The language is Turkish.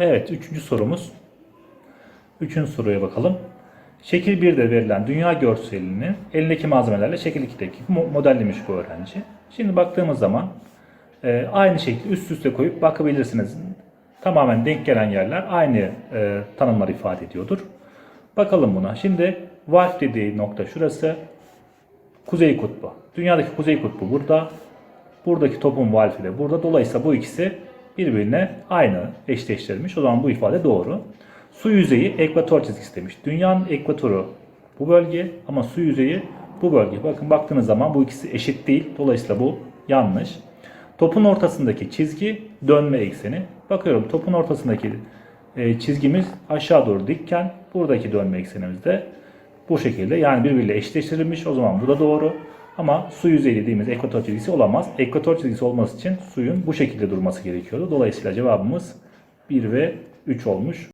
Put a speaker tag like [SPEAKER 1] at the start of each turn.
[SPEAKER 1] Evet, üçüncü sorumuz. Üçüncü soruya bakalım. Şekil 1'de verilen dünya görselini elindeki malzemelerle şekil 2'deki mo- modellemiş bu öğrenci. Şimdi baktığımız zaman e, aynı şekli üst üste koyup bakabilirsiniz. Tamamen denk gelen yerler aynı e, tanımlar ifade ediyordur. Bakalım buna. Şimdi valf dediği nokta şurası. Kuzey kutbu. Dünyadaki kuzey kutbu burada. Buradaki topun valfi de burada. Dolayısıyla bu ikisi birbirine aynı eşleştirilmiş. O zaman bu ifade doğru. Su yüzeyi ekvator çizgisi demiş. Dünyanın ekvatoru bu bölge ama su yüzeyi bu bölge. Bakın baktığınız zaman bu ikisi eşit değil. Dolayısıyla bu yanlış. Topun ortasındaki çizgi dönme ekseni. Bakıyorum topun ortasındaki e, çizgimiz aşağı doğru dikken buradaki dönme eksenimiz de bu şekilde yani birbiriyle eşleştirilmiş. O zaman bu da doğru. Ama su yüzeyi dediğimiz ekvator çizgisi olamaz. Ekvator çizgisi olması için suyun bu şekilde durması gerekiyordu. Dolayısıyla cevabımız 1 ve 3 olmuş.